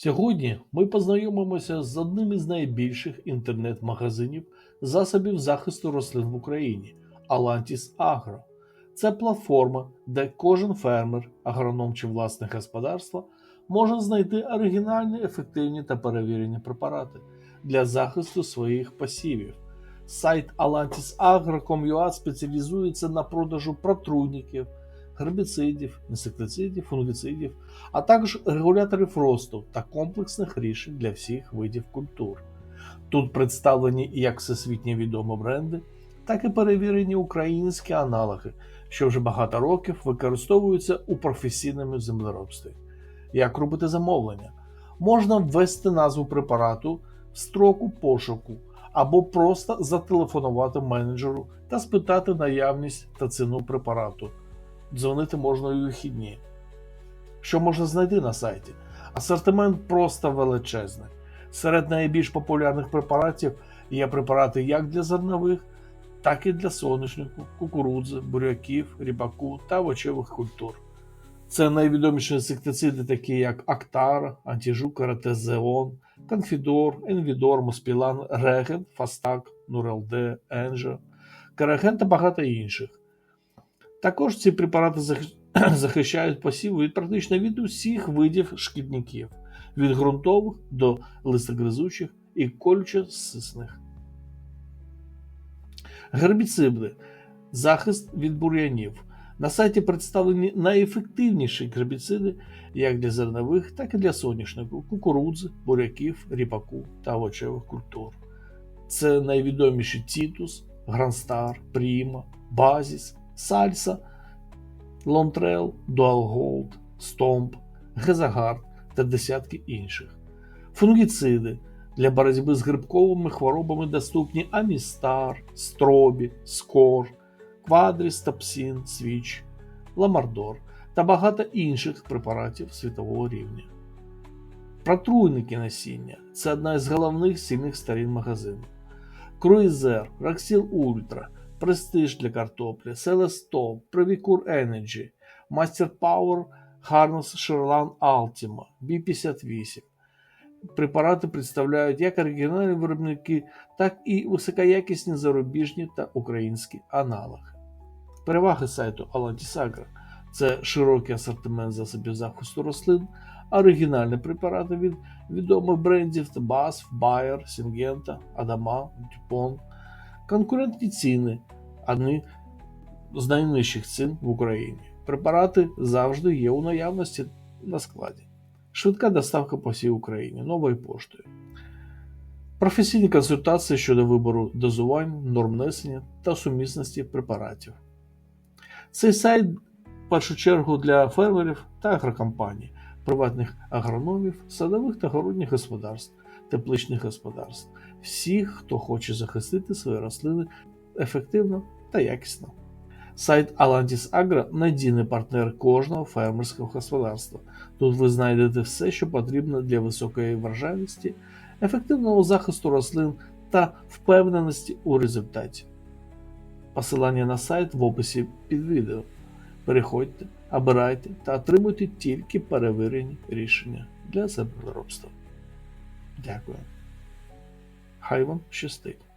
Сьогодні ми познайомимося з одним із найбільших інтернет-магазинів засобів захисту рослин в Україні Alantis Agro. Це платформа, де кожен фермер, агроном чи власник господарства може знайти оригінальні, ефективні та перевірені препарати для захисту своїх посівів. Сайт AlantisAgro.com.ua спеціалізується на продажу протруйників, гербіцидів, інсектицидів, фунгіцидів, а також регуляторів росту та комплексних рішень для всіх видів культур. Тут представлені як всесвітньо відомі бренди, так і перевірені українські аналоги, що вже багато років використовуються у професійному землеробстві. Як робити замовлення? Можна ввести назву препарату в строку пошуку або просто зателефонувати менеджеру та спитати наявність та ціну препарату. Дзвонити можна і вихідні. Що можна знайти на сайті? Асортимент просто величезний. Серед найбільш популярних препаратів є препарати як для зернових, так і для соняшнику, кукурудзи, буряків, ріпаку та овочевих культур. Це найвідоміші інсектициди, такі як Актара, Антіжук, Ретезеон, Конфідор, Енвідор, Моспілан, Реген, Фастак, Нурелде, Енжа, Караген та багато інших. Також ці препарати захищають посіви від практично від усіх видів шкідників, від ґрунтових до листогризучих і колюче-сисних. Гербіциди захист від бур'янів. На сайті представлені найефективніші гербіциди як для зернових, так і для соняшнику, кукурудзи, буряків, ріпаку та овочевих культур. Це найвідоміші Тітус, Гранстар, Пріма, Базіс, Сальса, Лонтрел, Дуалголд, Стомп, Гезагар та десятки інших. Фунгіциди для боротьби з грибковими хворобами доступні Амістар, Стробі, Скор, Квадріс, Тапсін, Свіч, Ламардор та багато інших препаратів світового рівня. Протруйники насіння це одна із головних сильних сторін магазину. Круїзер, Роксіл Ультра, Престиж для картоплі, Селестол, Привікур Energy, Master Power, Harness Sherlan Ultima, B58. Препарати представляють як оригінальні виробники, так і високоякісні зарубіжні та українські аналоги. Переваги сайту Alantis це широкий асортимент засобів захисту рослин, оригінальні препарати від відомих брендів BASF, Bayer, Syngenta, Adama, DuPont, конкурентні ціни, одні з найнижчих цін в Україні. Препарати завжди є у наявності на складі. Швидка доставка по всій Україні новою поштою. Професійні консультації щодо вибору дозувань, норм несення та сумісності препаратів. Цей сайт в першу чергу для фермерів та агрокомпаній, приватних агрономів, садових та городніх господарств, тепличних господарств, всіх, хто хоче захистити свої рослини ефективно та якісно. Сайт Alantis Agro – надійний партнер кожного фермерського господарства. Тут ви знайдете все, що потрібно для високої врожайності, ефективного захисту рослин та впевненості у результаті. Посилання на сайт в описі під відео. Переходьте, обирайте та отримуйте тільки перевірені рішення для землеробства. Дякую. Хай вам щастить!